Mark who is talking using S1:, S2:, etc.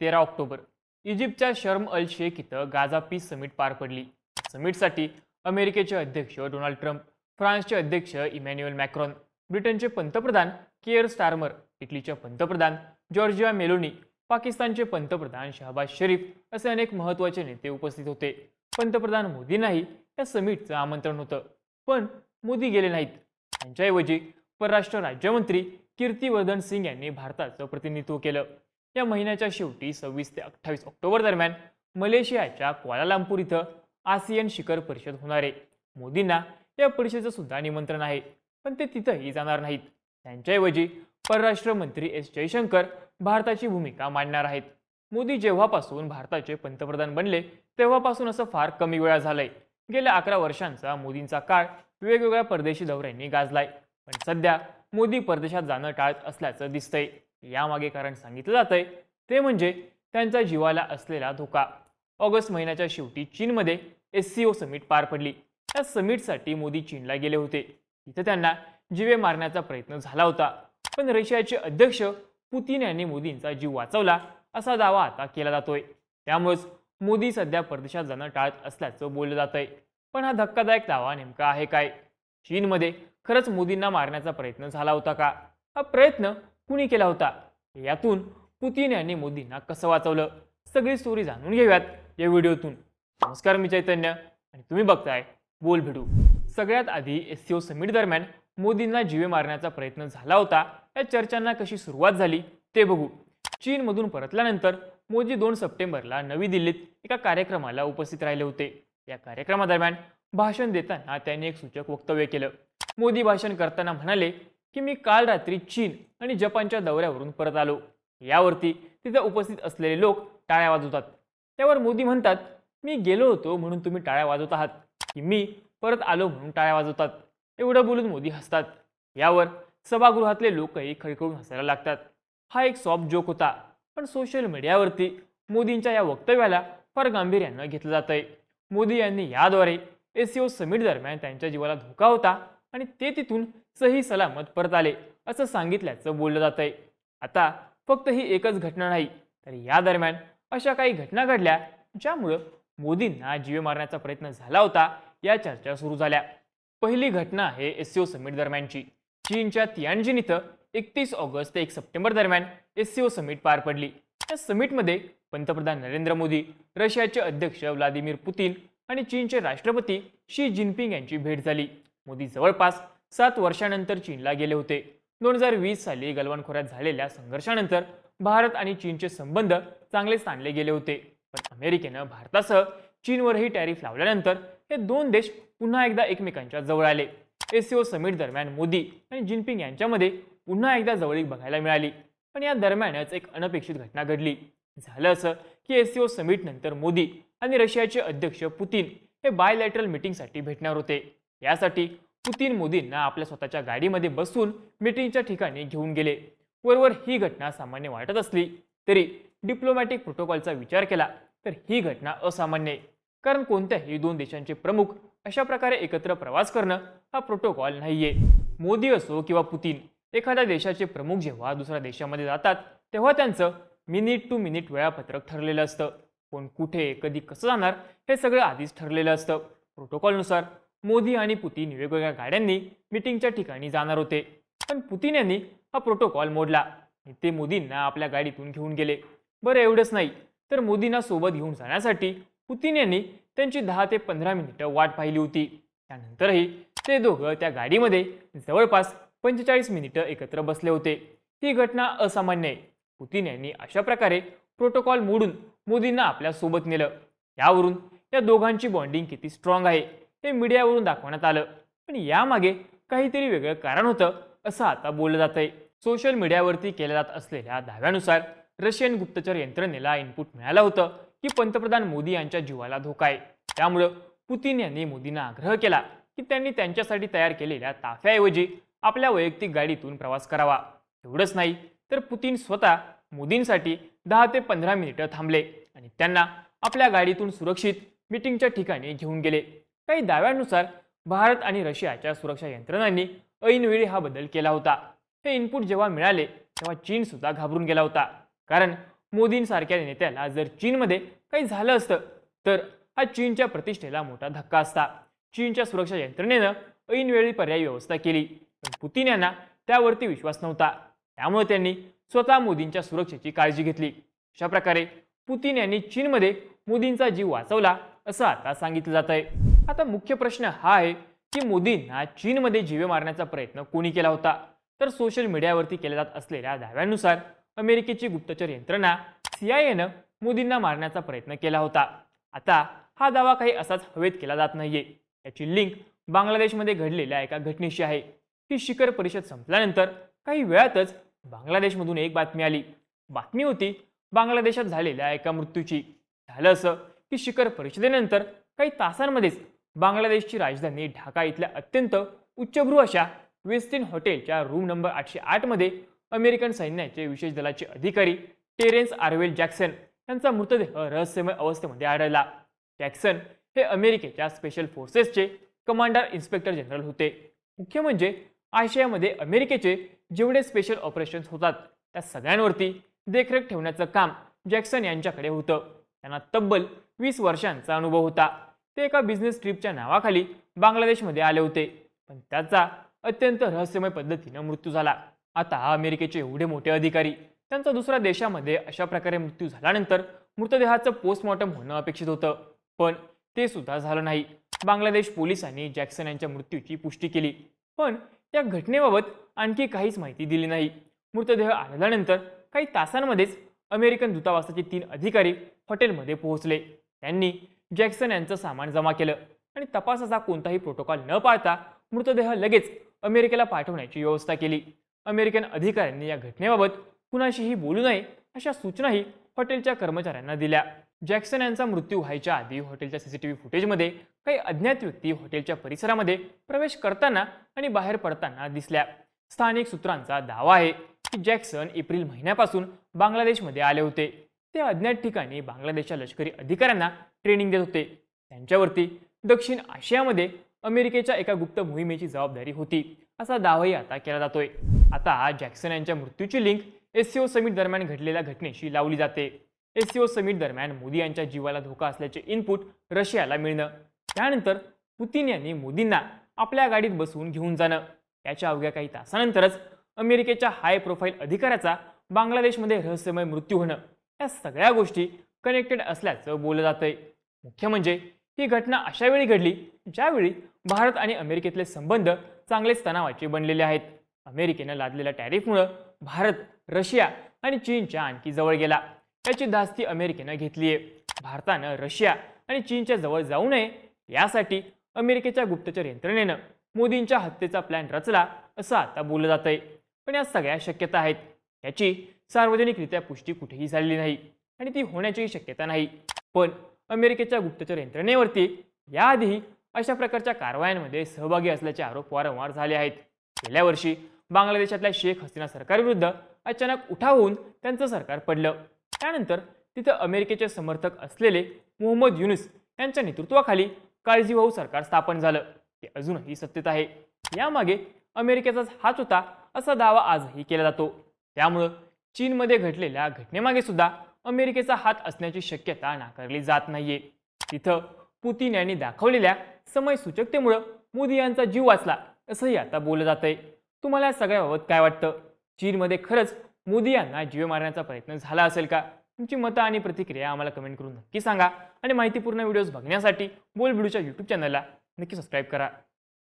S1: तेरा ऑक्टोबर. इजिप्तच्या शर्म अल शेख इथं गाझा पीस समिट पार पडली. समिटसाठी अमेरिकेचे अध्यक्ष डोनाल्ड ट्रम्प फ्रान्सचे अध्यक्ष इमॅन्युएल मॅक्रॉन ब्रिटनचे पंतप्रधान केअर स्टार्मर इटलीचे पंतप्रधान जॉर्जिया मेलोनी पाकिस्तानचे पंतप्रधान शहबाज शरीफ असे अनेक महत्त्वाचे नेते उपस्थित होते. पंतप्रधान मोदींनाही या समिटचं आमंत्रण होतं. पण मोदी गेले नाहीत. त्यांच्याऐवजी परराष्ट्र राज्यमंत्री कीर्तिवर्धन सिंग यांनी भारताचं प्रतिनिधित्व केलं. या महिन्याच्या शेवटी सव्वीस ते अठ्ठावीस ऑक्टोबर दरम्यान मलेशियाच्या क्वालालांपूर इथं आसियन शिखर परिषद होणार आहे. मोदींना या परिषदेचं सुद्धा निमंत्रण आहे पण ते तिथंही जाणार नाहीत. त्यांच्याऐवजी परराष्ट्र मंत्री एस जयशंकर भारताची भूमिका मांडणार आहेत. मोदी जेव्हापासून भारताचे पंतप्रधान बनले तेव्हापासून असं फार कमी वेळा झालंय. गेल्या अकरा वर्षांचा मोदींचा काळ वेगवेगळ्या परदेशी दौऱ्यांनी गाजलाय पण सध्या मोदी परदेशात जाणं टाळत असल्याचं दिसतंय. यामागे कारण सांगितलं जातंय. ते म्हणजे त्यांच्या जीवाला असलेला धोका. ऑगस्ट महिन्याच्या शेवटी चीनमध्ये एस सी ओ समिट पार पडली. त्या समिटसाठी मोदी चीनला गेले होते. तिथे त्यांना जीवे मारण्याचा प्रयत्न झाला होता. पण रशियाचे अध्यक्ष पुतीन यांनी मोदींचा जीव वाचवला असा दावा आता केला जातोय. त्यामुळेच मोदी सध्या परदेशात जाणं टाळत असल्याचं बोललं जातंय. पण हा धक्कादायक दावा नेमका आहे काय? चीनमध्ये खरंच मोदींना मारण्याचा प्रयत्न झाला होता का? हा प्रयत्न कुणी केला होता? यातून पुतीन यांनी मोदींना कसं वाचवलं? सगळी स्टोरी जाणून घेऊयात या व्हिडिओतून. नमस्कार मी चैतन्य आणि तुम्ही बघताय बोल भेटू सगळ्यात आधी एस सी ओ समिट दरम्यान मोदींना जीवे मारण्याचा प्रयत्न झाला होता. या चर्चांना कशी सुरुवात झाली ते बघू. चीनमधून परतल्यानंतर मोदी दोन सप्टेंबरला नवी दिल्लीत एका कार्यक्रमाला उपस्थित राहिले होते. या कार्यक्रमादरम्यान भाषण देताना त्यांनी एक सूचक वक्तव्य केलं. मोदी भाषण करताना म्हणाले की मी काल रात्री चीन आणि जपानच्या दौऱ्यावरून परत आलो. यावरती तिथे उपस्थित असलेले लोक टाळ्या वाजवतात. त्यावर मोदी म्हणतात मी गेलो होतो म्हणून तुम्ही टाळ्या वाजवत आहात. की मी परत आलो म्हणून टाळ्या वाजवतात. एवढं बोलून मोदी हसतात. यावर सभागृहातले लोकही खळखळून हसायला लागतात. हा एक सॉफ्ट जोक होता. पण सोशल मीडियावरती मोदींच्या या वक्तव्याला फार गांभीर्यानं घेतलं जात आहे मोदी यांनी याद्वारे एस सी ओ समिट दरम्यान त्यांच्या जीवाला धोका होता. आणि ते तिथून सही सलामत परत आले असं सांगितल्याचं बोललं जात आहे आता फक्त ही एकच घटना नाही तर या दरम्यान अशा काही घटना घडल्या ज्यामुळं मोदींना जीवे मारण्याचा प्रयत्न झाला होता या चर्चा सुरू झाल्या. पहिली घटना आहे एस सी ओ समिट दरम्यानची. चीनच्या तियानजिन इथं एकतीस ऑगस्ट ते एक सप्टेंबर दरम्यान एस सी ओ समिट पार पडली. या समिटमध्ये पंतप्रधान नरेंद्र मोदी रशियाचे अध्यक्ष व्लादिमीर पुतीन आणि चीनचे राष्ट्रपती शी जिनपिंग यांची भेट झाली. मोदी जवळपास सात वर्षानंतर चीनला गेले होते. दोन हजार वीस साली गलवान खोऱ्यात झालेल्या संघर्षानंतर भारत आणि चीनचे संबंध चांगलेच ताणले गेले होते. पण अमेरिकेनं भारतासह चीनवरही टॅरिफ लावल्यानंतर हे दोन देश पुन्हा एकदा एकमेकांच्या जवळ आले. एससीओ समिट दरम्यान मोदी आणि जिनपिंग यांच्यामध्ये पुन्हा एकदा जवळीक बघायला मिळाली. पण या दरम्यानच एक अनपेक्षित घटना घडली. झालं असं की एससीओ समिट नंतर मोदी आणि रशियाचे अध्यक्ष पुतीन हे बायलॅटरल मिटिंगसाठी भेटणार होते. यासाठी पुतीन मोदींना आपल्या स्वतःच्या गाडीमध्ये बसून मिटिंगच्या ठिकाणी घेऊन गेले. वरवर ही घटना सामान्य वाटत असली तरी डिप्लोमॅटिक प्रोटोकॉलचा विचार केला तर ही घटना असामान्य आहे. कारण कोणत्याही दोन देशांचे प्रमुख अशा प्रकारे एकत्र प्रवास करणं हा प्रोटोकॉल नाहीये. मोदी असो किंवा पुतीन एखाद्या देशाचे प्रमुख जेव्हा दुसऱ्या देशामध्ये जातात तेव्हा त्यांचं मिनिट टू मिनिट वेळापत्रक ठरलेलं असतं. कोण कुठे कधी कसं जाणार हे सगळं आधीच ठरलेलं असतं. प्रोटोकॉलनुसार मोदी आणि पुतीन वेगवेगळ्या गाड्यांनी मिटिंगच्या ठिकाणी जाणार होते. पण पुतीन यांनी हा प्रोटोकॉल मोडला ते मोदींना आपल्या गाडीतून घेऊन गेले. बरं एवढंच नाही. तर मोदींना सोबत घेऊन जाण्यासाठी पुतीन यांनी त्यांची दहा ते पंधरा मिनिटं वाट पाहिली होती. त्यानंतरही ते दोघं त्या गाडीमध्ये जवळपास पंचेचाळीस मिनिटं एकत्र बसले होते. ही घटना असामान्य आहे. पुतीन यांनी अशा प्रकारे प्रोटोकॉल मोडून मोदींना आपल्यासोबत नेलं. यावरून या दोघांची बॉन्डिंग किती स्ट्रॉंग आहे. हे मीडियावरून दाखवण्यात आलं. पण यामागे काहीतरी वेगळं कारण होतं असं आता बोललं जात आहे सोशल मीडियावरती केल्या जात असलेल्या दाव्यानुसार रशियन गुप्तचर यंत्रणेला इनपुट मिळालं होतं की पंतप्रधान मोदी यांच्या जीवाला धोका आहे. त्यामुळं पुतीन यांनी मोदींना आग्रह केला की त्यांनी त्यांच्यासाठी तयार केलेल्या ताफ्याऐवजी आपल्या वैयक्तिक गाडीतून प्रवास करावा. एवढंच नाही तर पुतीन स्वतः मोदींसाठी दहा ते पंधरा मिनिटं थांबले आणि त्यांना आपल्या गाडीतून सुरक्षित मिटिंगच्या ठिकाणी घेऊन गेले. काही दाव्यांनुसार भारत आणि रशियाच्या सुरक्षा यंत्रणांनी ऐनवेळी हा बदल केला होता. हे इनपुट जेव्हा मिळाले तेव्हा चीन सुद्धा घाबरून गेला होता. कारण मोदींसारख्या नेत्याला जर चीनमध्ये काही झालं असतं तर हा चीनच्या प्रतिष्ठेला मोठा धक्का असता. चीनच्या सुरक्षा यंत्रणेनं ऐनवेळी पर्यायी व्यवस्था केली पण पुतीन यांना त्यावरती विश्वास नव्हता. त्यामुळे त्यांनी स्वतः मोदींच्या सुरक्षेची काळजी घेतली. अशा प्रकारे पुतीन यांनी चीनमध्ये मोदींचा जीव वाचवला असं आता सांगितलं जात आहे आता मुख्य प्रश्न हा आहे की मोदींना चीनमध्ये जीवे मारण्याचा प्रयत्न कोणी केला होता? तर सोशल मीडियावरती केल्या जात असलेल्या दाव्यानुसार अमेरिकेची गुप्तचर यंत्रणा सीआयएनं मोदींना मारण्याचा प्रयत्न केला होता. आता हा दावा काही असाच हवेत केला जात नाहीये. याची लिंक बांगलादेशमध्ये घडलेल्या एका घटनेशी आहे. ही शिखर परिषद संपल्यानंतर काही वेळातच बांगलादेशमधून एक बातमी आली. बातमी होती बांगलादेशात झालेल्या एका मृत्यूची. झालं असं की शिखर परिषदेनंतर काही तासांमध्येच बांगलादेशची राजधानी ढाका इथल्या अत्यंत उच्चभ्रू अशा वेस्टिन हॉटेलच्या रूम नंबर आठशे आठमध्ये अमेरिकन सैन्याचे विशेष दलाचे अधिकारी टेरेन्स आर्वेल जॅक्सन यांचा मृतदेह रहस्यमय अवस्थेमध्ये आढळला. जॅक्सन हे अमेरिकेच्या स्पेशल फोर्सेसचे कमांडर इन्स्पेक्टर जनरल होते. मुख्य म्हणजे आशियामध्ये अमेरिकेचे जेवढे स्पेशल ऑपरेशन्स होतात त्या सगळ्यांवरती देखरेख ठेवण्याचं काम जॅक्सन यांच्याकडे होतं. त्यांना तब्बल वीस वर्षांचा अनुभव होता. ते एका बिझनेस ट्रिपच्या नावाखाली बांगलादेशमध्ये आले होते. पण त्याचा अत्यंत रहस्यमय पद्धतीनं मृत्यू झाला. आता अमेरिकेचे एवढे मोठे अधिकारी त्यांचा दुसऱ्या देशामध्ये अशा प्रकारे मृत्यू झाल्यानंतर मृतदेहाचं पोस्टमॉर्टम होणं अपेक्षित होतं. पण ते सुद्धा झालं नाही. बांगलादेश पोलिसांनी जॅक्सन यांच्या मृत्यूची पुष्टी केली. पण या घटनेबाबत आणखी काहीच माहिती दिली नाही. मृतदेह आढळल्यानंतर काही तासांमध्येच अमेरिकन दूतावासाचे तीन अधिकारी हॉटेलमध्ये पोहोचले. त्यांनी जॅक्सन यांचं सामान जमा केलं आणि तपासाचा कोणताही प्रोटोकॉल न पाळता मृतदेह लगेच अमेरिकेला पाठवण्याची व्यवस्था केली. अमेरिकन अधिकाऱ्यांनी या घटनेबाबत कुणाशीही बोलू नये अशा सूचनाही हॉटेलच्या कर्मचाऱ्यांना दिल्या. जॅक्सन यांचा मृत्यू व्हायच्या आधी हॉटेलच्या सीसीटीव्ही फुटेजमध्ये काही अज्ञात व्यक्ती हॉटेलच्या परिसरामध्ये प्रवेश करताना आणि बाहेर पडताना दिसल्या. स्थानिक सूत्रांचा दावा आहे की जॅक्सन एप्रिल महिन्यापासून बांगलादेशमध्ये आले होते. ते अज्ञात ठिकाणी बांगलादेशच्या लष्करी अधिकाऱ्यांना ट्रेनिंग देत होते. त्यांच्यावरती दक्षिण आशियामध्ये अमेरिकेच्या एका गुप्त मोहिमेची जबाबदारी होती. असा दावाही आता केला जातोय. आता जॅक्सन यांच्या मृत्यूची लिंक एससीओ समिट दरम्यान घडलेल्या घटनेशी लावली जाते. एससीओ समिट दरम्यान मोदी यांच्या जीवाला धोका असल्याचे इनपुट रशियाला मिळणं. त्यानंतर पुतीन यांनी मोदींना आपल्या गाडीत बसवून घेऊन जाणं. त्याच्या अवघ्या काही तासानंतरच अमेरिकेच्या हाय प्रोफाईल अधिकाऱ्याचा बांगलादेशमध्ये रहस्यमय मृत्यू होणं. या सगळ्या गोष्टी कनेक्टेड असल्याचं बोललं जातंय. मुख्य म्हणजे ही घटना अशा वेळी घडली ज्यावेळी भारत आणि अमेरिकेतले संबंध चांगलेच तणावाचे बनलेले आहेत. अमेरिकेनं लादलेल्या टॅरिफमुळं भारत रशिया आणि चीनच्या आणखी जवळ गेला. याची धास्ती अमेरिकेनं घेतली आहे भारतानं रशिया आणि चीनच्या जवळ जाऊ नये यासाठी अमेरिकेच्या गुप्तचर यंत्रणेनं मोदींच्या हत्येचा प्लॅन रचला असं आता बोललं जात आहे पण या सगळ्या शक्यता आहेत. याची सार्वजनिकरित्या पुष्टी कुठेही झालेली नाही आणि ती होण्याचीही शक्यता नाही. पण अमेरिकेच्या गुप्तचर यंत्रणेवरती याआधीही अशा प्रकारच्या कारवायांमध्ये सहभागी असल्याचे आरोप वारंवार झाले आहेत. गेल्या वर्षी बांगलादेशातल्या शेख हसीना सरकारविरुद्ध अचानक उठा होऊन त्यांचं सरकार पडलं. त्यानंतर तिथं अमेरिकेचे समर्थक असलेले मोहम्मद युनुस यांच्या नेतृत्वाखाली काळजीवाहू सरकार स्थापन झालं. ते अजूनही सत्तेत आहे. यामागे अमेरिकेचाच हात होता असा दावा आजही केला जातो. त्यामुळं चीनमध्ये घडलेल्या घटनेमागे सुद्धा अमेरिकेचा हात असण्याची शक्यता नाकारली जात नाहीये. तिथं पुतीन यांनी दाखवलेल्या समय सूचकतेमुळं मोदी यांचा जीव वाचला असंही आता बोललं जात आहे तुम्हाला या सगळ्याबाबत काय वाटतं? चीनमध्ये खरंच मोदी यांना जीव मारण्याचा प्रयत्न झाला असेल का? तुमची मतं आणि प्रतिक्रिया आम्हाला कमेंट करून नक्की सांगा. आणि माहितीपूर्ण व्हिडिओज बघण्यासाठी बोलबिडूच्या यूट्यूब चॅनलला नक्की सबस्क्राईब करा.